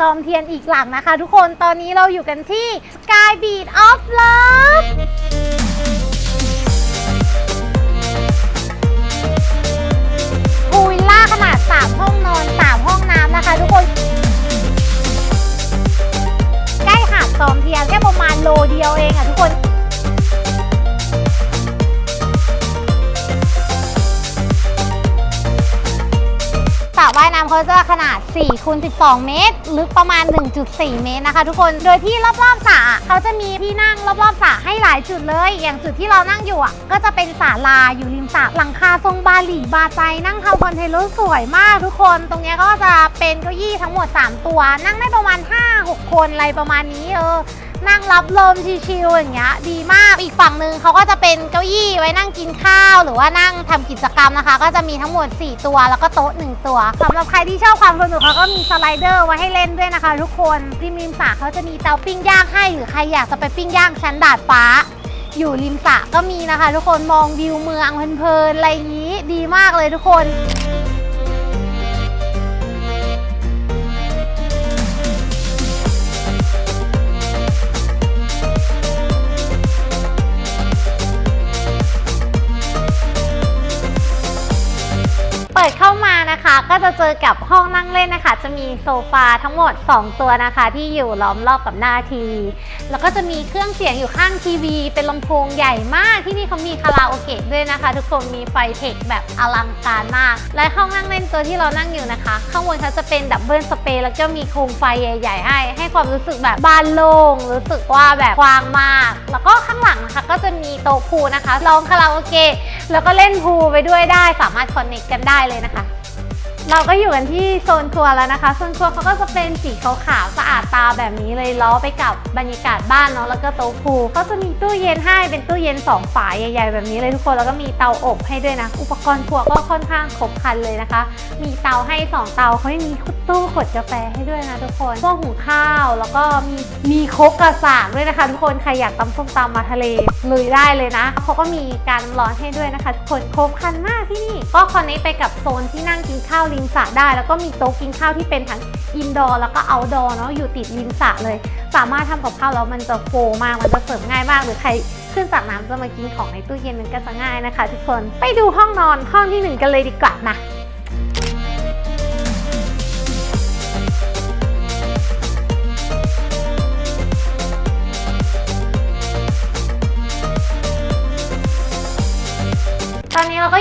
จอมเทียนอีกหลังนะคะ ทุกคนตอนนี้เราอยู่กันที่ Sky Beat of Love พูลวิลล่าขนาด 3 ห้องนอน 3 ห้องน้ำนะคะ ทุกคน ใกล้หาดจอมเทียนแค่ประมาณโลเดียวเองอะทุกคนายน้ำเขาจะขนาด4คูณ12 เมตร ลึกประมาณ 1.4 เมตรนะคะ ทุกคน โดยที่รอบๆสระเขาจะมีที่นั่งรอบๆสระให้หลายจุดเลย อย่างจุดที่เรานั่งอยู่อะ ก็จะเป็นศาลาอยู่ริมสระหลังคาทรงบาหลีบาใจนั่งทำคอนเทนต์สวยมากทุกคน ตรงเนี้ยก็จะเป็นเก้าอี้ทั้งหมด 3 ตัว นั่งได้ประมาณ 5-6 คนอะไรประมาณนี้เออ นั่งรับลมชิลๆอย่างเงี้ยดีมากอีกฝั่งหนึ่งเขาก็จะเป็นเก้าอี้ไว้นั่งกินข้าว หรือว่านั่งทำกิจกรรมนะคะ ก็จะมีทั้งหมด 4 ตัวแล้วก็โต๊ะ 1 ตัวสำหรับใครที่ชอบความสนุกเขาก็มีสไลเดอร์ไว้ให้เล่นด้วยนะคะ ทุกคนริมริมสระเขาจะมีเตาปิ้งย่างให้หรือใครอยากจะไปปิ้งย่างชั้นดาดฟ้า อยู่ริมสระก็มีนะคะ ทุกคนมองวิวเมืองเพลินๆอะไรอย่างนี้ดีมากเลยทุกคน ดเข้ามานะคะ ก็จะเจอกับห้องนั่งเล่นนะคะ จะมีโซฟาทั้งหมด 2 ตัวนะคะ ที่อยู่ล้อมรอบกับหน้าทีวี แล้วก็จะมีเครื่องเสียงอยู่ข้างทีวี เป็นลำโพงใหญ่มากที่นี่เขามีคาราโอเกะด้วยนะคะ ทุกคนมีไฟเทคแบบอลังการมาก และห้องนั่งเล่นตัวที่เรานั่งอยู่นะคะ ข้างบนเขาจะเป็นดับเบิลสเปรย์แล้วก็มีโคมไฟใหญ่ๆ ให้ ให้ความรู้สึกแบบบานโล่งรู้สึกว่าแบบกว้างมาก แล้วก็ข้างหลังนะคะก็จะมีโต๊ะพูนะคะร้องคาราโอเกะแล้วก็เล่นพูไปด้วยได้สามารถคอนเน c กันได้เลยนะคะ เราก็อยู่กันที่โซนครัวแล้วนะคะโซนครัวเขาก็จะเป็นสีขาวๆสะอาดตาแบบนี้เลยล้อไปกับบรรยากาศบ้านเนาะแล้วก็โต๊ะพูเขาจะมีตู้เย็นให้เป็นตู้เย็นสองฝาใหญ่ ๆ แบบนี้เลยทุกคนแล้วก็มีเตาอบให้ด้วยนะอุปกรณ์ครัวก็ค่อนข้างครบครันเลยนะคะ มีเตาให้สองเตาเขาไม่มีตู้ขดกาแฟให้ด้วยนะทุกคนพวกหุงข้าวแล้วก็มีมีครกกระสากด้วยนะคะ ทุกคนใครอยากตำส้มตำมาทะเลลุยได้เลยนะเขาก็มีการร้อนให้ด้วยนะคะ ทุกคนครบครันมากที่นี่ก็คอนเนคไปกับโซนที่นั่งกินข้าวริมสระได้ แล้วก็มีโต๊ะกินข้าวที่เป็นทั้งอินดอร์แล้วก็เอาดอร์เนาะอยู่ติดริมสระเลย สามารถทำกับข้าวแล้วมันจะโฟมากมันจะเสริมง่ายมากหรือใครขึ้นจากน้ำจะมากินของในตู้เย็นมันก็จะง่ายนะคะ ทุกคนไปดูห้องนอนห้องที่หนึ่งกันเลยดีกว่านะ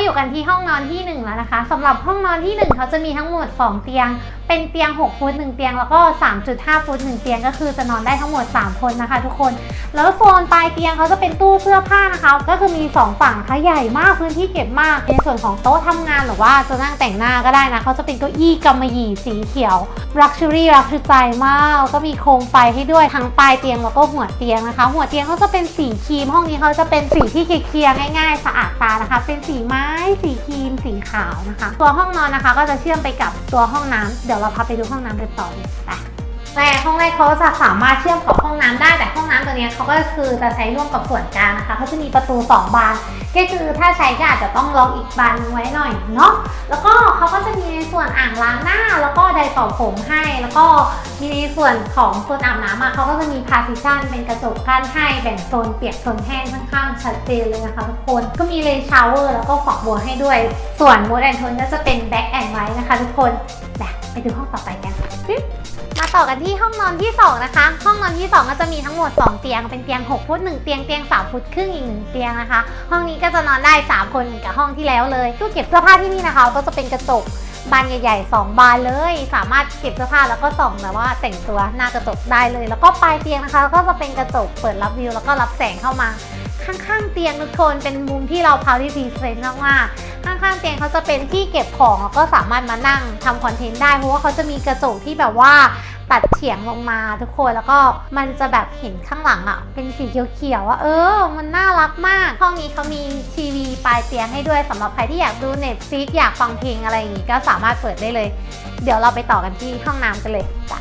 อยู่กันที่ห้องนอนที่ 1 แล้วนะคะสำหรับห้องนอนที่ 1 เขาจะมีทั้งหมด 2 เตียงเป็นเตียง 6 ฟุต 1 เตียง แล้วก็ 3.5 ฟุต 1 เตียง ก็คือจะนอนได้ทั้งหมด 3 คนนะคะ ทุกคน แล้วโซนปลายเตียงเขาจะเป็นตู้เสื้อผ้านะคะ ก็คือมี 2 ฝั่งนะคะใหญ่มาก พื้นที่เก็บมาก ในส่วนของโต๊ะทำงานหรือว่าจะนั่งแต่งหน้าก็ได้นะ เขาจะเป็นเก้าอี้กำมะหยี่สีเขียว ลักชัวรี่รักชูใจมาก ก็มีโคมไฟให้ด้วย ทั้งปลายเตียงแล้วก็หัวเตียงนะคะ หัวเตียงเขาจะเป็นสีครีม ห้องนี้เขาจะเป็นสีที่เคลียร์ง่าย ๆ สะอาดตานะคะ เป็นสีไม้ สีครีม สีขาวนะคะ ตัวห้องนอนนะคะ ก็จะเชื่อมไปกับตัวห้องน้ำเดี๋ยวเราพาไปดูห้องน้ำกันต่อเลยไปแต่ห้องแรกเขาจะสามารถเชื่อมกับห้องน้ำได้แต่ห้องน้ำตัวนี้เขาก็คือจะใช้ร่วมกับส่วนกลางนะคะเขาจะมีประตู 2 บาน ก็คือถ้าใช้ก็อาจจะต้องล็อกอีกบานไว้หน่อยเนาะแล้วก็เขาก็จะมีในส่วนอ่างล้างหน้า แล้วก็ไดร์เป่าผมให้ แล้วก็มีในส่วนของโซนอาบน้ำอะเขาก็จะมีพาร์ติชันเป็นกระจกกั้นให้แบ่งโซนเปียกโซนแห้งค่อนข้างชัดเจนเลยนะคะทุกคนก็มีเลนชาวเวอร์แล้วก็ฝักบัวให้ด้วย ส่วนมูดแอนโทนก็จะเป็นแบ็กแอนไว้นะคะทุกคนแบบ ไปดูห้องต่อไปกัน มาต่อกันที่ห้องนอนที่ 2 นะคะ ห้องนอนที่ 2 ก็จะมีทั้งหมด 2 เตียง เป็นเตียง 6 ฟุต 1 เตียง เตียง 3 ฟุตครึ่งอีก 1 เตียงนะคะ ห้องนี้ก็จะนอนได้ 3คนเหมือนกับห้องที่แล้วเลย ตู้เก็บเสื้อผ้าที่นี่นะคะ ก็จะเป็นกระจกบานใหญ่ๆ 2 บานเลย สามารถเก็บเสื้อผ้าแล้วก็ส่องแบบว่าแต่งตัวหน้ากระจกได้เลย แล้วก็ปลายเตียงนะคะ ก็จะเป็นกระจกเปิดรับวิว แล้วก็รับแสงเข้ามาข้างๆเตียงทุกคนเป็นมุมที่เราพาวที่ดีเซนมากๆ ข้างๆเตียงเขาจะเป็นที่เก็บของแล้วก็สามารถมานั่งทำคอนเทนต์ได้เพราะว่าเขาจะมีกระจกที่แบบว่าตัดเฉียงลงมาทุกคนแล้วก็มันจะแบบเห็นข้างหลังอะ่ะ เป็นสีเขียวๆว่าเออ มันน่ารักมาก ห้องนี้เขามีทีวีปลายเตียงให้ด้วยสำหรับใครที่อยากดู Netflix อยากฟังเพลงอะไรอย่างงี้ก็สามารถเปิดได้เลย เดี๋ยวเราไปต่อกันที่ห้องน้ำกันเลยจ้ะ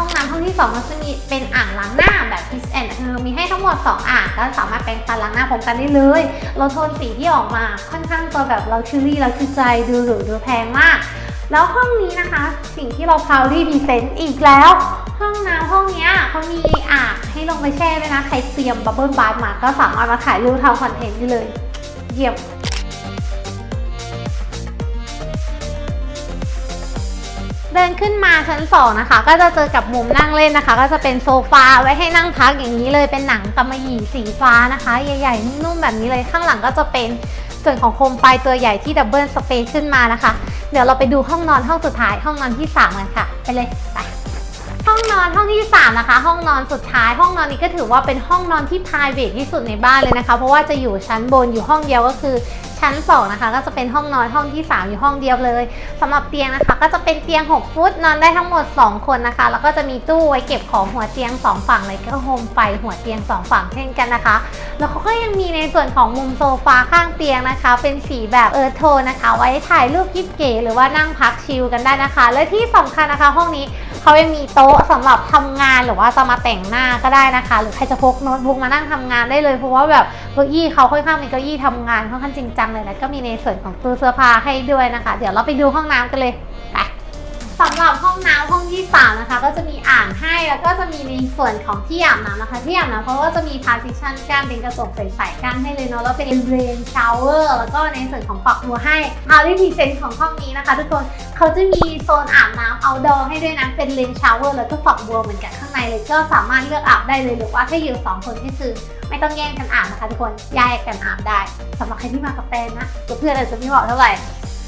ห้องน้ำห้องที่2ก็จะมีเป็นอ่างล้างหน้าแบบ kiss and เออมีให้ทั้งหมด 2 อ่างก็สามารถแปรงฟันล้างหน้าพร้อมกันได้เลย เราโทนสีที่ออกมาค่อนข้างตัวแบบเราชื่อรี่เราชื่อใจดูหรูดูแพงมาก แล้วห้องนี้นะคะ สิ่งที่เรา proudly present อีกแล้ว ห้องน้ำห้องนี้เขามีอ่างให้ลงไปแช่ด้วยนะใครเตรียมบับเบิลบาร์มาก็สามารถมาถ่ายรูปทำคอนเทนต์ได้เลย เยี่ยม เดินขึ้นมาชั้นสองนะคะ ก็จะเจอกับมุมนั่งเล่นนะคะ ก็จะเป็นโซฟาไว้ให้นั่งพักอย่างนี้เลยเป็นหนังกำมะหยี่สีฟ้านะคะ ใหญ่ๆนุ่มๆแบบนี้เลยข้างหลังก็จะเป็นส่วนของโคมไฟตัวใหญ่ที่ดับเบิลสเปซขึ้นมานะคะ เดี๋ยวเราไปดูห้องนอนห้องสุดท้ายห้องนอนที่3กันค่ะ ไปเลยไปห้องนอนห้องที่3นะคะ ห้องนอนสุดท้าย ห้องนอนนี้ก็ถือว่าเป็นห้องนอนที่ p r i v a t ที่สุดในบ้านเลยนะคะ เพราะว่าจะอยู่ชั้นบนอยู่ห้องเดียวก็คือ ชั้น 2 นะคะ ก็จะเป็นห้องนอนห้องที่ 3 อยู่ห้องเดียวเลยสำหรับเตียงนะคะ ก็จะเป็นเตียง 6 ฟุตนอนได้ทั้งหมด 2 คนนะคะ แล้วก็จะมีตู้ไว้เก็บของหัวเตียง 2 ฝั่งเลยก็โฮมไฟหัวเตียง 2 ฝั่งเช่นกันนะคะ แล้วเขาก็ยังมีในส่วนของมุมโซฟาข้างเตียงนะคะ เป็นสีแบบเอิร์ธโทนนะคะ ไว้ถ่ายรูปยิบเก๋หรือว่านั่งพักชิลกันได้นะคะ และที่สำคัญนะคะ ห้องนี้ เขายังมีโต๊ะสำหรับทำงานหรือว่าจะมาแต่งหน้าก็ได้นะคะ หรือใครจะพกโน้ตบุ๊กมานั่งทำงานได้เลย เพราะว่าแบบเก้าอี้เขาค่อนข้างเป็นเก้าอี้ทำงานค่อนข้างจริงจังเลยแล้วก็มีในส่วนของตู้เสื้อผ้าให้ด้วยนะคะ เดี๋ยวเราไปดูห้องน้ำกันเลยไป สำหรับห้องน้ำห้องที่3นะคะ ก็จะมีอ่างให้แล้วก็จะมีในส่วนของที่อาบน้ำนะคะ ที่อาบน้ำเขาก็จะมี partition กั้นเป็นกระจกใสๆกั้นให้เลยเนาะแล้วเป็น rain shower แล้วก็ในส่วนของฝักบัวให้ Harley Present ของห้องนี้นะคะ ทุกคนเขาจะมีโซนอาบน้ำ outdoor ให้ด้วยนะเป็น rain shower แล้วก็ฝักบัวเหมือนกันข้างในเลยก็สามารถเลือกอาบได้เลยหรือว่าถ้าอยู่สองคนก็คือไม่ต้องแย่งกันอาบนะคะทุกคนแยกกันอาบได้สำหรับใครที่มากับแฟนนะเพื่อนอาจจะไม่เหมาะเท่าไหร่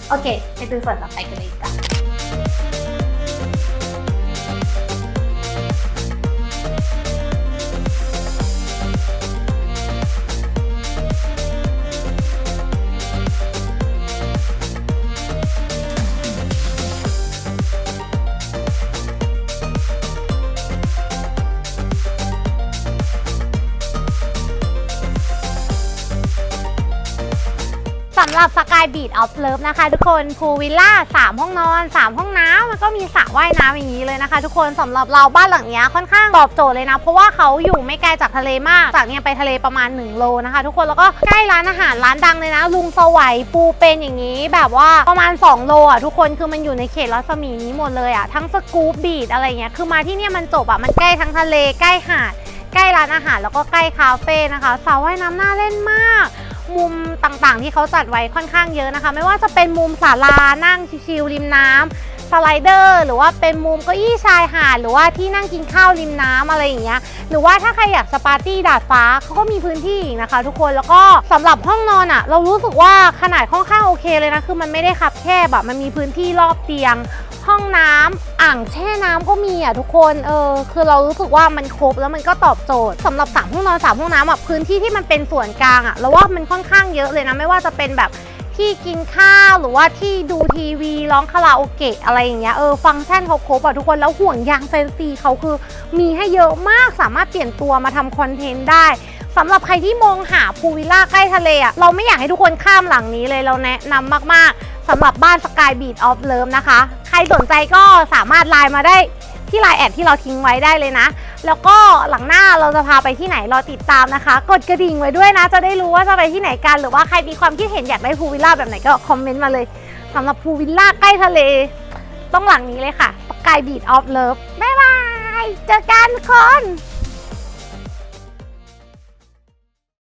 โอเค ไปดูส่วนต่อไปกันเลยดีกำหรับสกายบีดออฟเลิฟนะคะทุกคนพูวิลล่า3ห้องนอน 3 ห้องน้ำแล้วก็มีสระว่ายน้ำอย่างนี้เลยนะคะ ทุกคนสำหรับเราบ้านหลังนี้ค่อนข้างตอบโจทย์เลยนะ เพราะว่าเขาอยู่ไม่ไกลจากทะเลมากจากเนี้ยไปทะเลประมาณ 1 โลนะคะ ทุกคนแล้วก็ใกล้ร้านอาหารร้านดังเลยนะ ลุงสวัยปูเป็นอย่างนี้ แบบว่าประมาณ 2 โลอะทุกคนคือมันอยู่ในเขตรัศมีนี้หมดเลยอะทั้งสกู๊ปบีดอะไรเงี้ยคือมาที่เนี่ยมันจบอะมันใกล้ทั้งทะเลใกล้หาดใกล้ร้านอาหารแล้วก็ใกล้คาเฟ่นะคะสระว่ายน้ำน่าเล่นมาก มุมต่างๆ ที่เขาจัดไว้ค่อนข้างเยอะนะคะ ไม่ว่าจะเป็นมุมศาลานั่งชิลๆริมน้ำสไลเดอร์ หรือว่าเป็นมุมเก้าอี้ชายหาดหรือว่าที่นั่งกินข้าวริมน้ำอะไรอย่างเงี้ยหรือว่าถ้าใครอยากสปาร์ตี้ดาดฟ้าเขาก็มีพื้นที่อีกนะคะ ทุกคนแล้วก็สำหรับห้องนอนอะ่ะ เรารู้สึกว่าขนาดค่อนข้างโอเคเลยนะคือมันไม่ได้คับแคบแบบมันมีพื้นที่รอบเตียง ห้องน้ำอ่างแช่น้ำก็มีอะทุกคนเออคือเรารู้สึกว่ามันครบแล้วมันก็ตอบโจทย์สำหรับสามห้องนอนสามห้องน้ำอะพื้นที่ที่มันเป็นส่วนกลางอะเราว่ามันค่อนข้างเยอะเลยนะไม่ว่าจะเป็นแบบที่กินข้าวหรือว่าที่ดูทีวีร้องคาราโอเกะอะไรอย่างเงี้ยเออฟังก์ชันเขาครบอะทุกคนแล้วห่วงยางแฟนซีเขาคือ มีให้เยอะมากสามารถเปลี่ยนตัวมาทำคอนเทนต์ได้สำหรับใครที่มองหาพูลวิลล่าใกล้ทะเลอะเราไม่อยากให้ทุกคนข้ามหลังนี้เลยเราแนะนำมากๆ สำหรับบ้านสกายบีดออฟเลิฟนะคะ ใครสนใจก็สามารถไลน์มาได้ที่ไลน์แอดที่เราทิ้งไว้ได้เลยนะ แล้วก็หลังหน้าเราจะพาไปที่ไหนรอติดตามนะคะ กดกระดิ่งไว้ด้วยนะ จะได้รู้ว่าจะไปที่ไหนกัน หรือว่าใครมีความคิดเห็นอยากได้พูลวิลล่าแบบไหนก็คอมเมนต์มาเลยสำหรับพูลวิลล่าใกล้ทะเล ต้องหลังนี้เลยค่ะสกายบีดออฟเลิฟบ๊ายบาย เจอกันทุกคน